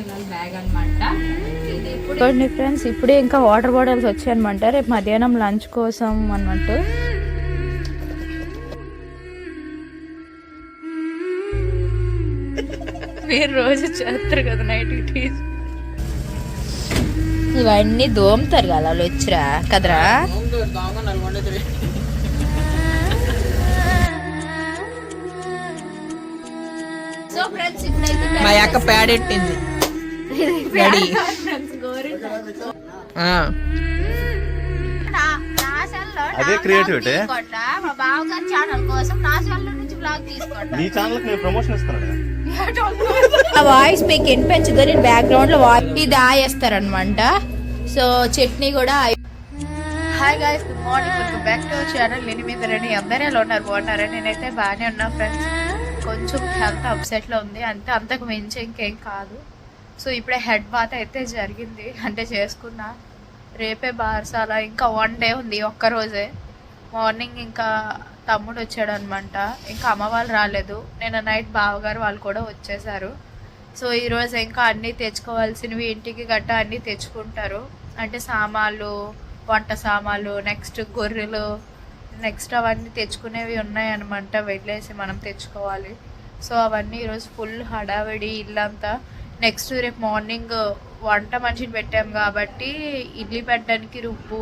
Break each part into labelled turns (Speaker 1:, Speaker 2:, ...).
Speaker 1: పిల్లల బ్యాగ్ అనమాట ఇది ఇప్పుడు
Speaker 2: చూడండి ఫ్రెండ్స్ ఇప్పుడే ఇంకా వాటర్ బాటిల్స్ వచ్చాయన్నమాట. రేపు మధ్యాహ్నం లంచ్ కోసం అన్నట్టు. మీరు రోజు చేస్తారు కదా నైట్ టీస్ ఇవన్నీ దోమతారు కదా వాళ్ళు వచ్చిరా. కదరా?
Speaker 1: సో ఫ్రెండ్స్ ఇప్పుడైతే
Speaker 3: మా అక్క పేడెట్టింది రెడీ.
Speaker 4: అదే
Speaker 1: తీసుకోండా, మా బావగారి ఛానల్ కోసం నా సెల్ నుంచి బ్లాగ్ తీసుకోండి
Speaker 4: నీ ఛానల్ నేను ప్రమోషన్
Speaker 2: ఆ వాయిస్ మీకు వినిపించదు నేను బ్యాక్గ్రౌండ్లో వాయిస్ ఇది ఆయేస్తారనమాట సో చట్నీ కూడా hi guys good morning welcome back to channel నేను మీద రెడీ అందరూ ఎలా ఉన్నారు? బాగున్నారా? నేనైతే బాగానే ఉన్నా ఫ్రెండ్స్ కొంచెం హెల్త్ అప్సెట్లో ఉంది. అంతే అంతకు మించి ఇంకేం కాదు. సో ఇప్పుడే హెడ్ బాత్ అయితే జరిగింది. అంటే చేసుకున్నా. రేపే బార్సాల ఇంకా వన్ డే ఉంది ఒక్క రోజే. మార్నింగ్ ఇంకా తమ్ముడు వచ్చాడు అనమాట ఇంకా అమ్మ వాళ్ళు రాలేదు. నేను నైట్ బావగారు వాళ్ళు కూడా వచ్చేసారు. సో ఈరోజు ఇంకా అన్నీ తెచ్చుకోవాల్సినవి ఇంటికి గట్టా అన్నీ తెచ్చుకుంటారు. అంటే సామాన్లు వంట సామాన్లు నెక్స్ట్ గొర్రెలు నెక్స్ట్ అవన్నీ తెచ్చుకునేవి ఉన్నాయన్నమాట. వెళ్ళేసి మనం తెచ్చుకోవాలి. సో అవన్నీ ఈరోజు ఫుల్ హడావిడి ఇల్లంతా. నెక్స్ట్ రేపు మార్నింగ్ వంట మనిషిని పెట్టాం కాబట్టి ఇడ్లీ పెట్టడానికి రుబ్బు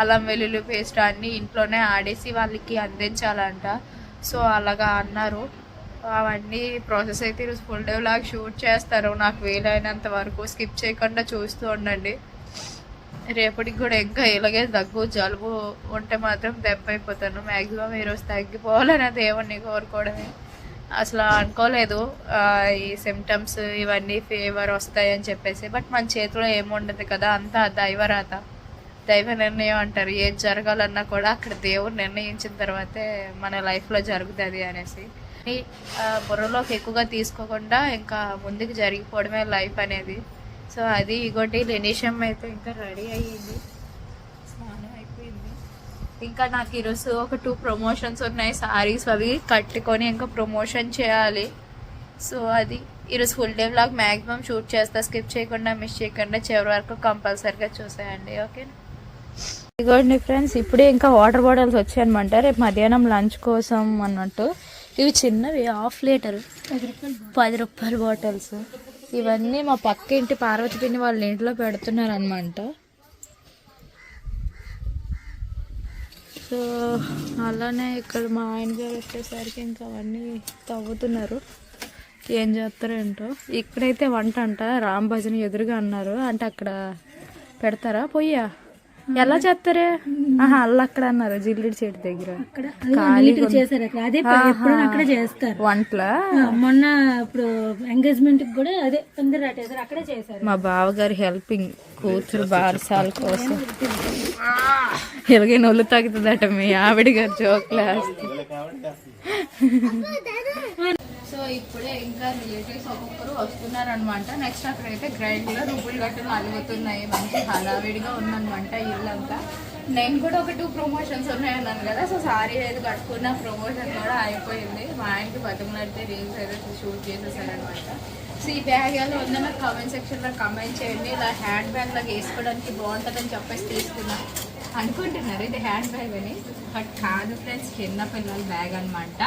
Speaker 2: అల్లం వెల్లుల్లి పేస్ట్ అన్నీ ఇంట్లోనే ఆడేసి వాళ్ళకి అందించాలంట. సో అలాగా అన్నారు. అవన్నీ ప్రాసెస్ అయితే ఈరోజు ఫుల్ డే లాగా షూట్ చేస్తారు. నాకు వీలైనంత వరకు స్కిప్ చేయకుండా చూస్తూ ఉండండి. రేపటికి కూడా ఇంకా ఇలాగే దగ్గు జలుబు ఉంటే మాత్రం దెబ్బ అయిపోతాను. మ్యాక్సిమం ఈరోజు తగ్గిపోవాలని దేవుణ్ణి కోరుకోవడమే. అసలు అనుకోలేదు. ఈ సిమ్టమ్స్ ఇవన్నీ ఫీవర్ వస్తాయని చెప్పేసి. బట్ మన చేతిలో ఏముండదు కదా అంతా దైవరాత దైవ నిర్ణయం అంటారు. ఏది జరగాలన్నా కూడా అక్కడ దేవుడు నిర్ణయించిన తర్వాతే మన లైఫ్లో జరుగుతుంది అనేసి. బుర్రలోకి ఎక్కువగా తీసుకోకుండా ఇంకా ముందుకు జరిగిపోవడమే లైఫ్ అనేది. సో అది ఇగోటి లెనిషం అయితే ఇంకా రెడీ అయ్యింది. ఇంకా నాకు ఈరోజు ఒక టూ ప్రమోషన్స్ ఉన్నాయి సారీస్ అవి కట్టుకొని ఇంకా ప్రమోషన్ చేయాలి. సో అది ఈరోజు full day vlog maximum shoot చేస్తా స్కిప్ చేయకుండా మిస్ చేయకుండా చివరి వరకు కంపల్సరీగా చూసేయండి ఓకే ఇదిగోండి ఫ్రెండ్స్ ఇప్పుడే ఇంకా వాటర్ బాటిల్స్ వచ్చాయనమాట. రేపు మధ్యాహ్నం లంచ్ కోసం అన్నట్టు. ఇవి చిన్నవి హాఫ్ లీటర్ పది రూపాయల బాటిల్స్ ఇవన్నీ మా పక్క ఇంటి పార్వతి పిన్ని వాళ్ళ ఇంట్లో పెడుతున్నారు సో అలానే ఇక్కడ మా ఆయన గారు వచ్చేసరికి ఇంకా అవన్నీ తవ్వుతున్నారు. ఏం చేస్తారో ఏంటో ఇక్కడైతే వంట అంట రామ్ భజన ఎదురుగా అన్నారు. అంటే అక్కడ పెడతారా? పొయ్యా. ఎలా చేస్తారే? ఆహా అల్ల అక్కడ అన్నారు జిల్లిడి చెట్టు దగ్గర.
Speaker 5: చేశారు అక్కడ. అదే ఎప్పుడు అక్కడ చేస్తారు.
Speaker 2: వంటల?
Speaker 5: మొన్న ఇప్పుడు ఎంగేజ్మెంట్ కూడా అదే పందిరి రాటేశారు అక్కడే చేశారు.
Speaker 2: మా బావగారి హెల్పింగ్ కూతురు బారసాల కోసం. ఎలాగే నొల్లు తగ్గుతుందట మీ ఆవిడ గారు జోక్లు సో ఇప్పుడే ఇంకా రిలేటివ్స్ ఒక్కొక్కరు వస్తున్నారు అనమాట నెక్స్ట్ అక్కడైతే గ్రైండ్లో రూపులు గట్టులు అలుగుతున్నాయి మంచి హడావిడిగా ఉందనమాట ఇల్లంతా. నేను కూడా ఒక టూ ప్రమోషన్స్ ఉన్నాయన్నాను కదా సో సారీ అయితే కట్టుకున్న ప్రమోషన్ కూడా అయిపోయింది. మా ఆయనకి బతుకున్నట్టే రీల్స్ అయితే షూట్ చేసేసారనమాట సో ఈ బ్యాగ్ ఎలా ఉందో నాకు కామెంట్ సెక్షన్లో కామెంట్ చేయండి. ఇలా హ్యాండ్ బ్యాగ్ లాగా వేసుకోవడానికి బాగుంటుందని చెప్పేసి తీసుకున్నాను అనుకుంటున్నారు ఇది హ్యాండ్ బ్యాగ్ అని. బట్ కాదు ఫ్రెండ్స్ చిన్న పిల్లల బ్యాగ్ అనమాట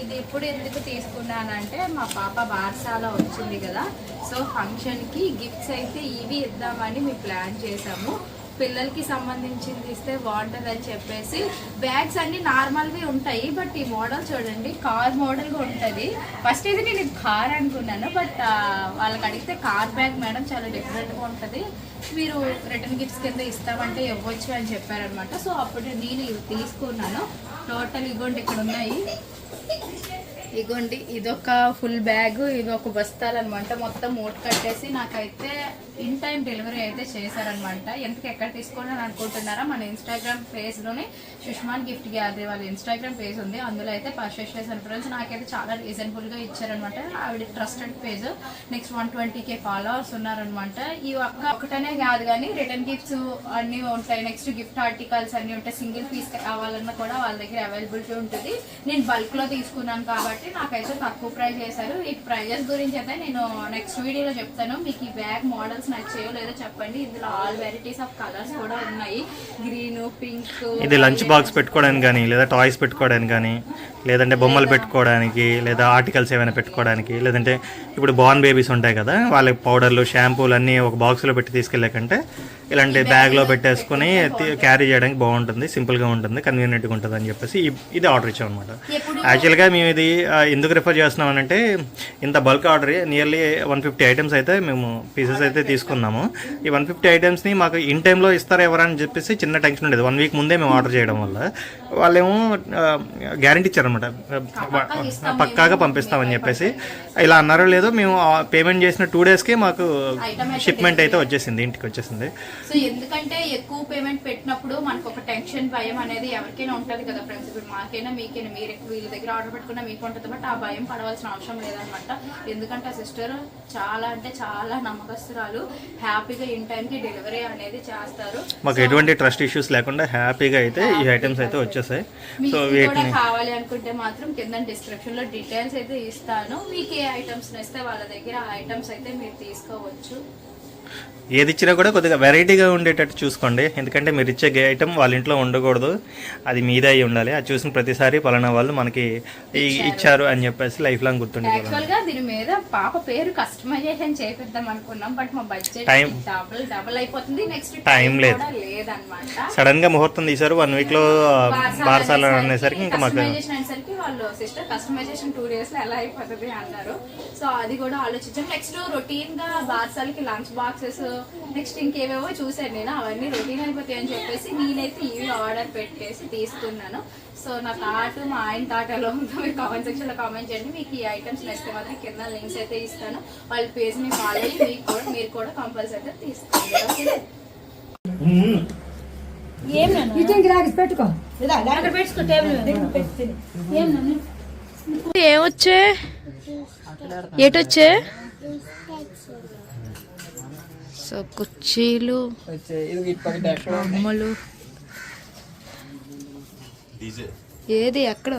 Speaker 2: ఇది ఎప్పుడు ఎందుకు తీసుకున్నానంటే మా పాప బార్సాల వచ్చింది కదా సో ఫంక్షన్కి గిఫ్ట్స్ అయితే ఇవి ఇద్దామని మేము ప్లాన్ చేసాము. పిల్లలకి సంబంధించింది ఇస్తే బాగుంటుంది అని చెప్పేసి బ్యాగ్స్ అన్ని నార్మల్వి ఉంటాయి బట్ ఈ మోడల్ చూడండి కార్ మోడల్గా ఉంటుంది. ఫస్ట్ అయితే నేను కార్ అనుకున్నాను బట్ వాళ్ళకి అడిగితే కార్ బ్యాగ్ మేడం చాలా డిఫరెంట్గా ఉంటుంది. మీరు రిటర్న్ గిఫ్ట్స్ కింద ఇస్తామంటే ఇవ్వచ్చు అని చెప్పారనమాట. సో అప్పుడు నేను ఇవి తీసుకున్నాను. టోటల్ ఇగోండి ఇక్కడ ఉన్నాయి ఇగోండి ఇదొక ఫుల్ బ్యాగ్ ఇది ఒక బస్తాలు అనమాట మొత్తం మూట కట్టేసి నాకైతే ఇన్ టైం డెలివరీ అయితే చేశారనమాట. ఎందుకు ఎక్కడ తీసుకోవాలని అనుకుంటున్నారా? మన ఇన్స్టాగ్రామ్ పేజ్లోనే సుష్మాన్ గిఫ్ట్ గ్యాలరీ వాళ్ళ ఇన్స్టాగ్రామ్ పేజ్ ఉంది. అందులో అయితే పర్చేస్ చేశాను ఫ్రెండ్స్ నాకైతే చాలా రీజనబుల్గా ఇచ్చారనమాట. ఆవిడ trusted page next one twenty K followers ఉన్నారనమాట. ఈ ఒక్క ఒకటనే కాదు కానీ రిటర్న్ గిఫ్ట్స్ అన్నీ ఉంటాయి. నెక్స్ట్ గిఫ్ట్ ఆర్టికల్స్ అన్నీ ఉంటాయి. సింగిల్ పీస్ కావాలన్నా కూడా వాళ్ళ దగ్గర అవైలబిలిటీ ఉంటుంది. నేను బల్క్లో తీసుకున్నాను కాబట్టి కాబట్టి నాకైతే తక్కువ ప్రైస్ చేశారు ఈ ప్రైజెస్ గురించి అయితే నేను నెక్స్ట్ వీడియోలో చెప్తాను. మీకు ఈ బ్యాగ్ మోడల్స్ నచ్చాయో లేదో చెప్పండి. ఇందులో ఆల్ వెరైటీస్ ఆఫ్ కలర్స్ కూడా ఉన్నాయి. గ్రీన్ పింక్
Speaker 4: ఇది లంచ్ బాక్స్ పెట్టుకోవడానికి కానీ లేదా టాయ్స్ పెట్టుకోవడానికి కానీ లేదంటే బొమ్మలు పెట్టుకోవడానికి లేదా ఆర్టికల్స్ ఏమైనా పెట్టుకోవడానికి లేదంటే ఇప్పుడు బార్న్ బేబీస్ ఉంటాయి కదా వాళ్ళకి పౌడర్లు షాంపూలు అన్నీ ఒక బాక్స్లో పెట్టి తీసుకెళ్ళకంటే ఇలాంటి బ్యాగ్లో పెట్టేసుకుని క్యారీ చేయడానికి బాగుంటుంది సింపుల్గా ఉంటుంది కన్వీనియంట్గా ఉంటుంది అని చెప్పేసి ఇది ఆర్డర్ ఇచ్చాం అనమాట యాక్చువల్గా మేము ఇది ఎందుకు రిఫర్ చేస్తున్నాం అంటే ఇంత bulk order nearly one fifty items అయితే మేము పీసెస్ అయితే తీసుకున్నాము. ఈ వన్ ఫిఫ్టీ ఐటమ్స్ని మాకు ఇన్ టైంలో ఇస్తారా ఎవరని చెప్పేసి చిన్న టెన్షన్ ఉండేది. వన్ వీక్ ముందే మేము ఆర్డర్ చేయడం వల్ల. వాళ్ళేమో గ్యారంటీ ఇచ్చారనమాట పక్కాగా పంపిస్తామని చెప్పేసి. ఇలా అన్నారో లేదో మేము పేమెంట్ చేసిన టూ డేస్కి మాకు షిప్మెంట్ అయితే వచ్చేసింది ఇంటికి వచ్చేసింది.
Speaker 2: సో ఎందుకంటే ఎక్కువ పేమెంట్ పెట్టినప్పుడు మనకు ఒక టెన్షన్ భయం అనేది ఎవరికైనా ఉంటది కదా ఫ్రెండ్స్ ఇప్పుడు మాకైనా మీకైనా మీరు వీళ్ళ దగ్గర ఆర్డర్ పెట్టుకున్నా మీకు ఉంటుంది బట్ ఆ భయం పడవలసిన అవసరం లేదనమాట. ఎందుకంటే ఆ సిస్టర్ చాలా అంటే చాలా నమ్మకస్తురాలు. హ్యాపీగా ఇన్ టైంకి డెలివరీ అనేది చేస్తారు.
Speaker 4: మాకు ఎటువంటి ట్రస్ట్ ఇష్యూస్ లేకుండా హ్యాపీగా అయితే ఈ ఐటమ్స్ అయితే వచ్చేసాయి. సో వీటిని
Speaker 2: కావాలి అనుకుంటే మాత్రం కింద డిస్క్రిప్షన్లో డీటెయిల్స్ అయితే ఇస్తాను. మీకు ఏ ఐటమ్స్ ఇస్తే వాళ్ళ దగ్గర ఆ ఐటమ్స్ అయితే మీరు తీసుకోవచ్చు.
Speaker 4: ఏది ఇచ్చినా కూడా కొద్దిగా వెరైటీగా ఉండేటట్టు చూసుకోండి. ఎందుకంటే మీరు ఇచ్చే ఐటమ్ వాళ్ళ ఇంట్లో ఉండకూడదు. అది మీదే అయి ఉండాలి. అది చూసిన ప్రతిసారి పలానా వాళ్ళు మనకి ఇచ్చారు. అని చెప్పేసి లైఫ్ లాంగ్ గుర్తుండిపోవాలి
Speaker 2: యాక్చువల్గా దీని మీద పాప పేరు కస్టమైజేషన్ చేపిద్దాం అనుకున్నాం. బట్ మా బడ్జెట్
Speaker 4: Time-
Speaker 2: డబుల్ డబుల్ అయిపోతుంది. నెక్స్ట్
Speaker 4: Time లేదు. సడన్గా ముహూర్తం తీశారు. వన్ వీక్లో బారసాల అనేసరికి ఇంకా మాకు
Speaker 2: వాళ్ళు సిస్టర్ కస్టమైజేషన్ టూ డేస్లో ఎలా అయిపోతుంది అన్నారు. సో అది కూడా ఆలోచించాం. నెక్స్ట్ రొటీన్గా బార్సాలకి లంచ్ బాక్సెస్ నెక్స్ట్ ఇంకేవేవో చూసాను నేను. అవన్నీ రొటీన్ అయిపోతాయి అని చెప్పేసి నేనైతే ఇవి ఆర్డర్ పెట్టేసి తీసుకున్నాను సో నా థాట్ మా ఆయన థాట్ ఎలా ఉందో మీరు కామెంట్ సెక్షన్లో కామెంట్ చేయండి. మీకు ఈ ఐటమ్స్ నచ్చితే మాత్రం కింద లింక్స్ అయితే ఇస్తాను. వాళ్ళ పేజ్ని ఫాలో అయ్యి మీకు కూడా మీరు కూడా కంపల్సరీ తీసుకోండి.
Speaker 5: ఓకే
Speaker 2: ఏమొచ్చే ఎటొచ్చే సో కుర్చీలు బొమ్మలు. ఏది ఎక్కడ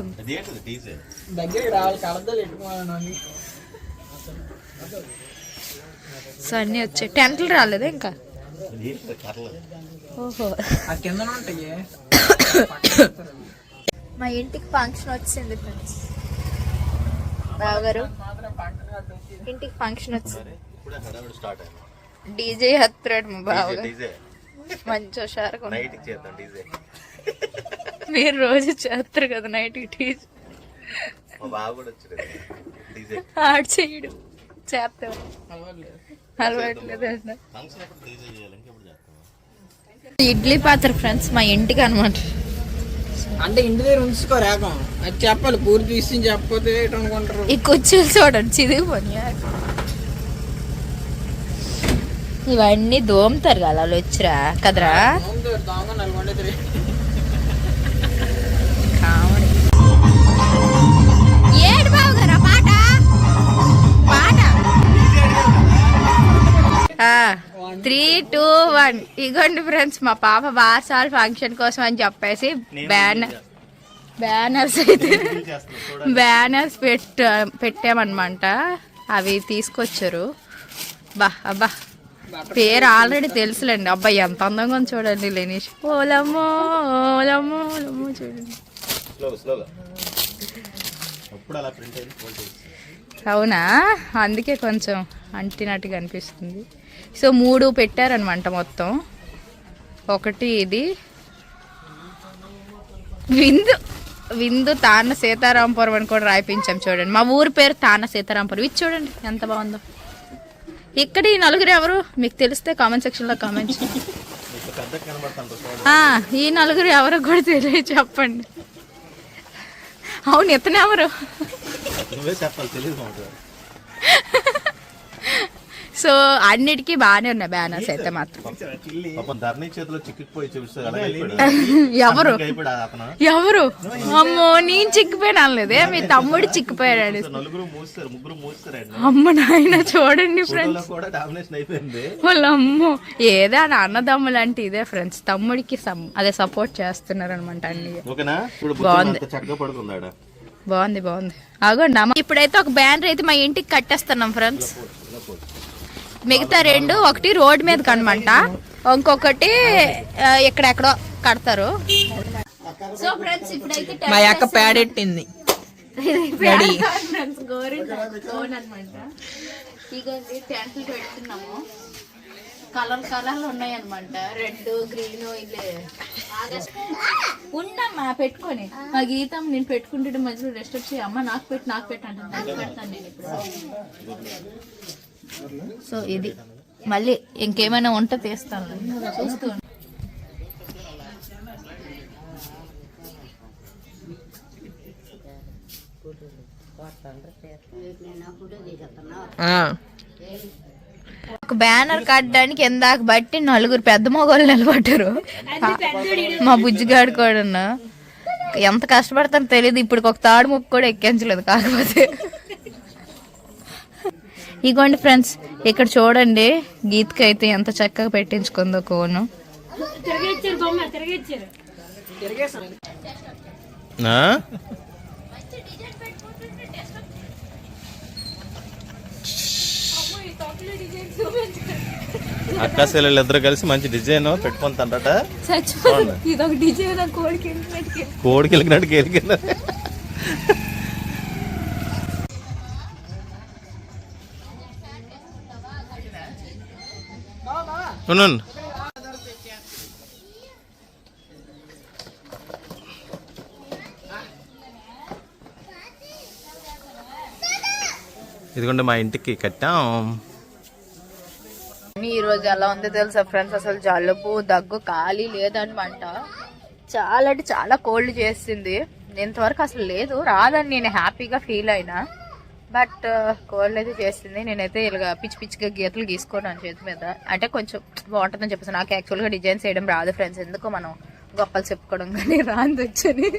Speaker 2: సో అన్నీ వచ్చాయి టెంట్లు రాలేదా ఇంకా? మా ఇంటికి ఫంక్షన్ వచ్చింది ఫ్రెండ్స్ బావగారు. ఇంటికి ఫంక్షన్ వచ్చింది. డీజే హత్రాడు మా బావగారు. మంచి హుషారుగా ఉన్నారు. మీరు రోజు చేస్తారు కదా నైట్ డీజే. ఆడు చేయడు. చేస్తాడు. ఇడ్లీ పాత్ర ఫ్రెండ్స్ మా ఇంటికి అనమాట
Speaker 3: అంటే ఇంటి దగ్గర ఉంచుకో రేఖం అది చెప్పాలి పూర్తి విషయం చెప్పకపోతే ఏంటి అనుకుంటారు?
Speaker 2: ఈ కుర్చీలు చూడండి చిదిగిపోయి ఇవన్నీ దోమతారు కదా వాళ్ళు వచ్చిరా కదరా? త్రీ టూ వన్ ఇగోండి ఫ్రెండ్స్ మా పాప బాసాల్ ఫంక్షన్ కోసం అని చెప్పేసి బ్యానర్ బ్యానర్స్ అయితే బ్యానర్స్ పెట్ట పెట్టామన్నమాట. అవి తీసుకొచ్చారు. బా అబ్బా. పేరు ఆల్రెడీ తెలుసులేండి. అబ్బాయి ఎంత అందంగా ఉంది చూడండి లేనిష్. ఓలమ్మో ఓలమ్మో ఓలమ్మో చూడండి. అవునా? అందుకే కొంచెం అంటినట్టుగా అనిపిస్తుంది. సో మూడు పెట్టారనమాట మొత్తం. ఒకటి ఇది. విందు విందు తాన సీతారాంపురం అని కూడా రాయిపించాం చూడండి. మా ఊరి పేరు తాన సీతారాంపురం ఇది చూడండి ఎంత బాగుందో. ఇక్కడ ఈ నలుగురు ఎవరు? మీకు తెలిస్తే కామెంట్ సెక్షన్లో కామెంట్ ఈ నలుగురు ఎవరు కూడా తెలియ చెప్పండి. అవును ఇతను ఎవరు?
Speaker 4: చెప్పాలి తెలియదు
Speaker 2: సో అన్నిటికీ బాగానే ఉన్నాయి బ్యానర్స్ అయితే మాత్రం. ఎవరు? ఎవరు? అమ్మో నేను చిక్కిపోయినా అనలేదే. మీ తమ్ముడు చిక్కిపోయాడు
Speaker 6: నలుగురు మూస్తారు ముగ్గురు మూస్తారండి.
Speaker 2: అమ్మ నాయన చూడండి ఫ్రెండ్స్ వాళ్ళ అమ్మో ఏదో నా అన్నదమ్ములు అంటే ఇదే ఫ్రెండ్స్ తమ్ముడికి అదే సపోర్ట్ చేస్తున్నారు అనమాట అన్ని బాగుంది. బాగుంది బాగుంది. అగోండి అమ్మ. ఇప్పుడైతే ఒక బ్యానర్ అయితే మా ఇంటికి కట్టేస్తున్నాం ఫ్రెండ్స్ మిగతా రెండు ఒకటి రోడ్ మీదకి అనమాట ఇంకొకటి ఎక్కడెక్కడో కడతారు. సో ఫ్రెండ్స్ ఇప్పుడైతే
Speaker 3: మా అక్క పేడెట్టింది
Speaker 2: టెంట్లు పెడుతున్నాము. కలర్ కలర్లు ఉన్నాయన్నమాట. రెడ్ గ్రీన్ ఇదే ఉండమ్మా పెట్టుకొని. మా గీతం నేను పెట్టుకుంటే మధ్యలో రెస్ట్ వచ్చి అమ్మ నాకు పెట్టు నాకు పెట్టు అంటే నాకు పెడతాను నేను ఇప్పుడు. సో ఇది మళ్ళీ ఇంకేమైనా ఉంటే తీస్తాను. చూస్తూ. ఒక బ్యానర్ కట్టడానికి ఎందాక బట్టి నలుగురు పెద్ద మొగోళ్ళు నిలబడ్డారు. మా బుజ్జిగాడు కూడా ఎంత కష్టపడతానో తెలియదు ఇప్పుడు ఒక తాడు ముప్పు కూడా ఎక్కించలేదు కాకపోతే. ఇగోండి ఫ్రెండ్స్ ఇక్కడ చూడండి గీత్కి అయితే ఎంత చక్కగా పెట్టించుకుందో కోను.
Speaker 6: అక్క సెల్లెళ్ళు ఇద్దరు కలిసి మంచి డిజైన్
Speaker 2: డిజైన్ కోడికి
Speaker 6: కోడికి వెళ్ళినట్టు గెలికిన ఇదిగోండి మా ఇంటికి కట్టాం.
Speaker 2: ఈ రోజు ఎలా ఉందో తెలుసా ఫ్రెండ్స్ అసలు జలుబు దగ్గు ఖాళీ లేదనమాట. చాలా అంటే చాలా కోల్డ్ చేసింది. ఇంతవరకు అసలు లేదు. రాదని నేను హ్యాపీగా ఫీల్ అయినా. బట్ కోల్డ్ అయితే చేసింది. నేనైతే ఇలాగ పిచ్చి పిచ్చిగా గీతలు గీసుకోను చేతి మీద. అంటే కొంచెం బాగుంటుందని చెప్పేసి నాకు యాక్చువల్గా డిజైన్ చేయడం రాదు ఫ్రెండ్స్. ఎందుకో మనం గొప్పలు చెప్పుకోవడం కానీ రాంది వచ్చని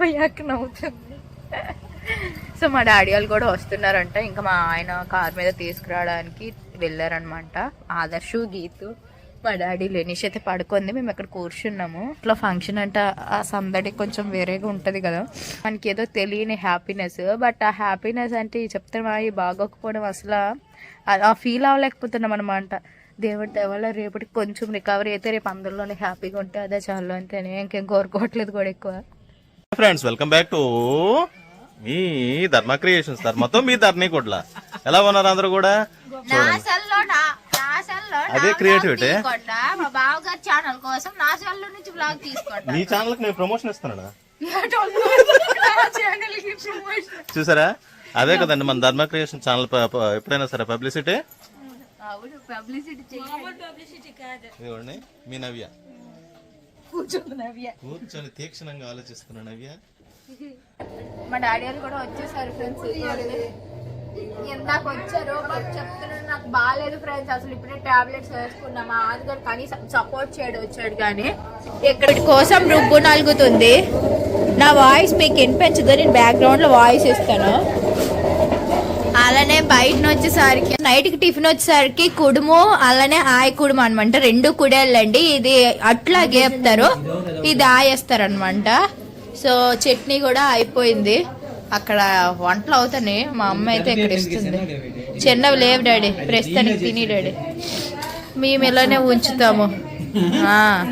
Speaker 2: మా అక్క నవ్వుతుంది. సో మా డాడీ వాళ్ళు కూడా వస్తున్నారంట. ఇంకా మా ఆయన కార్ మీద తీసుకురావడానికి వెళ్ళారనమాట ఆదర్శు గీతు. మా డాడీ లెనిష్ అయితే పడుకుంది. మేము ఇక్కడ కూర్చున్నాము. ఇట్లా ఫంక్షన్ అంటే ఆ సందడి కొంచెం వేరేగా ఉంటది కదా. మనకి ఏదో తెలియని హ్యాపీనెస్ బట్ ఆ హ్యాపీనెస్ అంటే చెప్తే మా ఈ బాగోకపోవడం అసలు ఆ- ఆ ఫీల్ అవ్వలేకపోతున్నాం అనమాట దేవుడి దేవాల రేపటికి కొంచెం రికవరీ అయితే రేపు అందరిలోనే హ్యాపీగా ఉంటే అదే చాలు అంతేనే ఇంకేం కోరుకోవట్లేదు కూడా ఎక్కువ.
Speaker 6: ఫ్రెండ్స్ వెల్కమ్ బ్యాక్ టు మీ ధర్మ క్రియేషన్స్ ధర్మతో మీ ధర్నీ కొట్ల ఎలా ఉన్నారు అందరూ కూడా?
Speaker 1: నా
Speaker 6: అదే.
Speaker 1: తీసుకోండా మా బావగారి ఛానల్ కోసం నాసల్లో నుంచి బ్లాగ్ తీసుకోండి
Speaker 6: మీ ఛానల్కి నేను ప్రమోషన్ ఇస్తున్నాడా చూసారా? అదే కదండి మన ధర్మ క్రియేషన్ ఛానల్ ఎప్పుడైనా సరే పబ్లిసిటీ
Speaker 5: పబ్లిసిటీ కాదు.
Speaker 6: ఇదిగోండి మీ నవ్య. కూర్చొని తీక్షణంగా ఆలోచిస్తున్నా నవ్య.
Speaker 2: మా డాడీ వాళ్ళు కూడా వచ్చేసారు ఫ్రెండ్స్ ఇందాక వచ్చారో బట్ చెప్తున్నాను. నాకు బాగాలేదు ఫ్రెండ్స్ అసలు ఇప్పుడే టాబ్లెట్స్ వేసుకున్నా మా ఆదిగారు కనీసం సపోర్ట్ చేయడం వచ్చాడు కానీ ఇక్కడ కోసం రుబ్బు నలుగుతుంది. నా వాయిస్ మీకు వినిపించదు? నేను బ్యాక్గ్రౌండ్లో వాయిస్ ఇస్తాను అలానే బయట వచ్చేసరికి నైట్కి టిఫిన్ వచ్చేసరికి కుడుము అలానే ఆయ కుడుము అనమాట రెండు కుడేళ్ళండి. ఇది అట్లా గేపుతారు ఇది ఆయేస్తారు అనమాట సో చట్నీ కూడా అయిపోయింది. అక్కడ వంటలు అవుతాయి మా అమ్మ అయితే ఇక్కడ ఇస్తుంది. చిన్నవి లేవు డాడీ ప్రస్తుతానికి తిని డాడీ. మేము. ఇలానే ఉంచుతాము. ఆ.